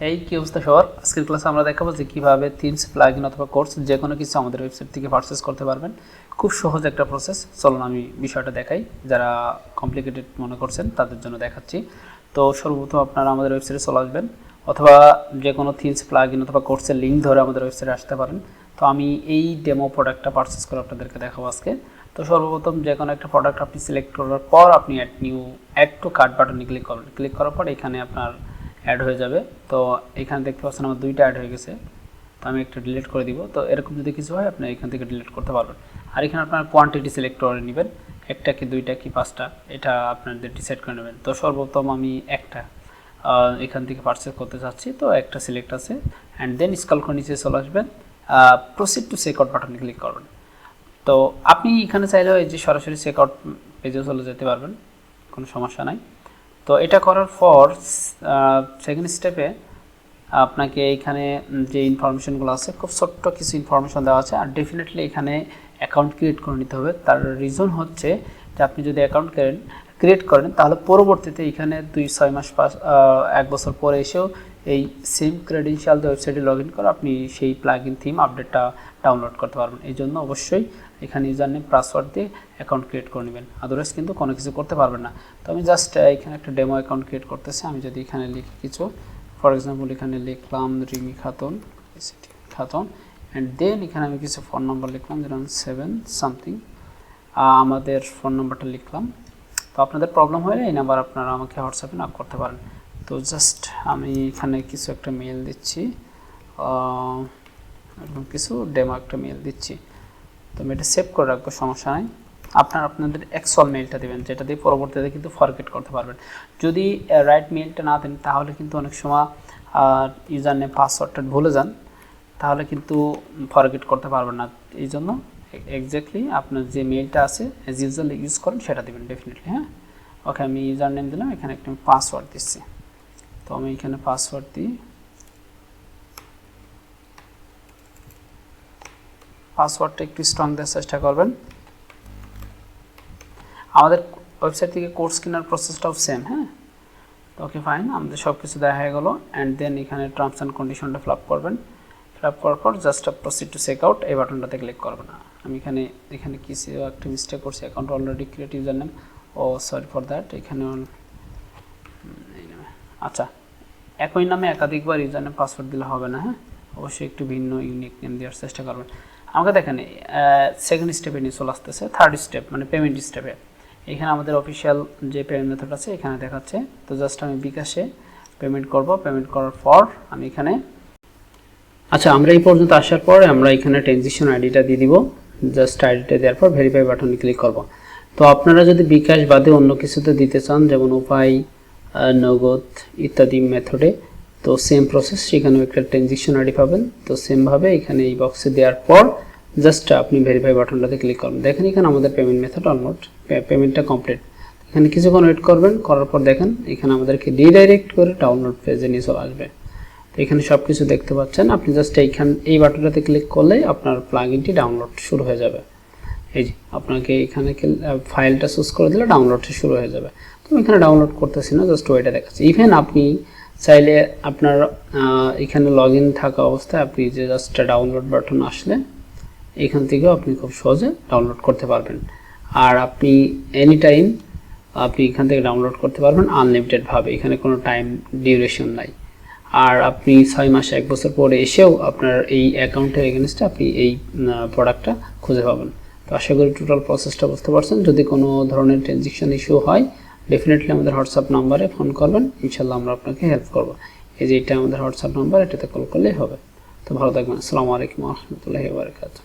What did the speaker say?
এই কি অবস্থা সবার? আজকের ক্লাসে আমরা দেখাবো যে কীভাবে থিমস প্লাগইন অথবা কোর্স যে কোনো কিছু আমাদের ওয়েবসাইট থেকে পারচেস করতে পারবেন। খুব সহজ একটা প্রসেস চলুন আমি বিষয়টা দেখাই। যারা কমপ্লিকেটেড মনে করছেন, তাদের জন্য দেখাচ্ছি। তো সর্বপ্রথম আপনারা আমাদের ওয়েবসাইটে চলে আসবেন। অথবা যে কোনো থিমস প্লাগইন অথবা কোর্সের লিঙ্ক ধরে আমাদের ওয়েবসাইটে আসতে পারেন। তো আমি এই ডেমো প্রোডাক্টটা পারচেস করে আপনাদেরকে দেখাবো আজকে। তো সর্বপ্রথম যে কোনো একটা প্রোডাক্ট আপনি সিলেক্ট করার পর আপনি add new add to cart বাটনে ক্লিক করবেন। ক্লিক করার পর এখানে আপনার অ্যাড হয়ে যাবে। তো এখানে দেখতে পাচ্ছেন আমার দুইটা অ্যাড হয়ে গেছে। তো আমি একটা ডিলিট করে দিব। তো এরকম যদি কিছু হয়, আপনি এখান থেকে ডিলিট করতে পারবেন। আর এখানে আপনার কোয়ান্টিটি সিলেক্ট করে নেবেন। একটা কি, দুইটা কি, পাঁচটা, এটা আপনাদের ডিসাইড করে নেবেন। তো সর্বপ্রথম আমি একটা এখান থেকে পারচেস করতে চাচ্ছি। তো একটা সিলেক্ট আছে। অ্যান্ড দেন স্কল করে নিচে চলে আসবেন। প্রসিড টু চেক আউট বাটনে ক্লিক করবেন। তো আপনি এখানে চাইলে যে সরাসরি চেক আউট পেজে চলে যেতে পারবেন। কোনো সমস্যা নাই। তো এটা করার পর সেকেন্ড স্টেপে আপনাকে এখানে যে ইনফরমেশনগুলো আছে, খুব ছোট্ট কিছু ইনফরমেশন দেওয়া আছে। আর ডেফিনেটলি এখানে অ্যাকাউন্ট ক্রিয়েট করে নিতে হবে। তার রিজন হচ্ছে যে আপনি যদি অ্যাকাউন্ট করেন ক্রিয়েট করেন, তাহলে পরবর্তীতে এখানে দুই, ছয় মাস পাস এক বছর পরে এসেও এই সেম ক্রেডেনশিয়াল দিয়ে ওয়েবসাইটে লগ ইন করে, আপনি সেই প্লাগ ইন থিম আপডেটটা ডাউনলোড করতে পারবেন। এই জন্য অবশ্যই এখানে ইউজার নেম পাসওয়ার্ড দিয়ে অ্যাকাউন্ট ক্রিয়েট করে নেবেন। আদারওয়াইজ কিন্তু কোনো কিছু করতে পারবেন না। তো আমি জাস্ট এখানে একটা ডেমো অ্যাকাউন্ট ক্রিয়েট করতেছি। আমি যদি এখানে লিখি কিছু ফর এক্সাম্পল এখানে লিখলাম রিমি খাতুন খাতুন অ্যান্ড দেন এখানে আমি কিছু ফোন নম্বর লিখলাম যেমন সেভেন সামথিং আমাদের ফোন নম্বরটা লিখলাম। তো আপনাদের প্রবলেম হলে এই নাম্বার আপনারা আমাকে হোয়াটসঅ্যাপে নক করতে পারেন। তো জাস্ট আমি এখানে কিছু একটা মেল দিচ্ছি। এরকম কিছু ডেমো একটা মেল দিচ্ছি। তো আমি এটা সেভ করে রাখব, সমস্যা নাই। আপনার, আপনাদের অ্যাকচুয়াল মেলটা দেবেন, যেটা দিয়ে পরবর্তীতে কিন্তু ফরগেট করতে পারবেন। যদি রাইট মেলটা না দেন, তাহলে কিন্তু অনেক সময় ইউজার নেম পাসওয়ার্ডটা ভুলে যান। তাহলে কিন্তু ফরগেট করতে পারবেন না। এই জন্য এক্স্যাক্টলি আপনার যে মেলটা আছে অ্যাজ ইউজুয়াল ইউজ করেন, সেটা দেবেন ডেফিনেটলি হ্যাঁ? ওকে আমি ইউজার নেম দিলাম, এখানে একটা পাসওয়ার্ড দিচ্ছি। তো আমি এখানে পাসওয়ার্ড দিই। পাসওয়ার্ডটা একটু স্ট্রং দেওয়ার চেষ্টা করবেন। আমাদের ওয়েবসাইট থেকে কোর্স কেনার প্রসেসটাও সেম হ্যাঁ? ওকে ফাইন আমাদের সব কিছু হয়ে গেলো। অ্যান্ড দেন এখানে টার্মস অ্যান্ড কন্ডিশনটা ফিল আপ করবেন। ফিল আপ করার পর just proceed to check out এই বাটনটাতে ক্লিক করবেন। আমি এখানে এখানে কিছু একটা মিস্টেক করছি account already create username oh sorry for that এখানে। আচ্ছা একই নামে একাধিকবার ইউজার নেম পাসওয়ার্ড দিলে হবে না হ্যাঁ? অবশ্যই একটু ভিন্ন ইউনিক নেম দেওয়ার চেষ্টা করবেন। আমাকে দেখেন সেকেন্ড স্টেপে নিয়ে চলে আসতেছে থার্ড স্টেপ মানে পেমেন্ট স্টেপে এখানে আমাদের অফিসিয়াল যে পেমেন্ট মেথড আছে, এখানে দেখাচ্ছে। তো জাস্ট আমি বিকাশে পেমেন্ট করব পেমেন্ট করার পর আমি এখানে আচ্ছা আমরা এই পর্যন্ত আসার পর আমরা এখানে ট্রানজিশন আইডিটা দিয়ে দিব। জাস্ট আইডিটা দেওয়ার পর ভেরিফাই বাটনে ক্লিক করব। তো আপনারা যদি বিকাশ বাদে অন্য কিছুতে দিতে চান, যেমন উপায় নগদ ইত্যাদি মেথডে তো সেম প্রসেস সেখানেও একটা ট্রানজিশন আইডি পাবেন। তো সেমভাবে এখানে এই বক্সে দেওয়ার পর জাস্ট আপনি ভেরিফাই বাটনটাতে ক্লিক করবেন দেখেন এখানে আমাদের পেমেন্ট মেথড অলমোস্ট পেমেন্টটা কমপ্লিট এখানে কিছুক্ষণ ওয়েট করবেন, করার পর দেখেন এখানে আমাদেরকে রিডাইরেক্ট করে ডাউনলোড পেজে নিয়ে চলে আসবে। তো এখানে সব কিছু দেখতে পাচ্ছেন। আপনি জাস্ট এইখান, এই বাটনটাতে ক্লিক করলেই আপনার প্লাগইনটি ডাউনলোড শুরু হয়ে যাবে। এই যে, আপনাকে এখানে ফাইলটা চুজ করে দিলে ডাউনলোডটা শুরু হয়ে যাবে। তো আমি এখানে ডাউনলোড করতেছি না জাস্ট ওইটা দেখাচ্ছি। ইভেন আপনি চাইলে আপনার এখানে লগ ইন থাকা অবস্থায় আপনি যে জাস্ট ডাউনলোড বাটন আসলে, এখান থেকেও আপনি খুব সহজে ডাউনলোড করতে পারবেন। আর আপনি এনি টাইম আপনি এখান থেকে ডাউনলোড করতে পারবেন আনলিমিটেডভাবে এখানে কোনো টাইম ডিউরেশন নাই। আর আপনি ছয় মাস, এক বছর পরে এসেও আপনার এই অ্যাকাউন্টের এগেনস্টে আপনি এই প্রোডাক্টটা খুঁজে পাবেন। তো আশা করি টোটাল প্রসেসটা বুঝতে পারছেন। যদি কোনো ধরনের ট্রানজেকশন ইস্যু হয় ডেফিনেটলি আমাদের হোয়াটসঅ্যাপ নাম্বারে ফোন করবেন ইনশাল্লাহ আমরা আপনাকে হেল্প করব। এই যে এটা আমাদের হোয়াটসঅ্যাপ নাম্বার এটাতে কল করলেই হবে। তো ভালো থাকবেন, আসসালামু আলাইকুম রহমতুল্লাহি বারকাতুহ।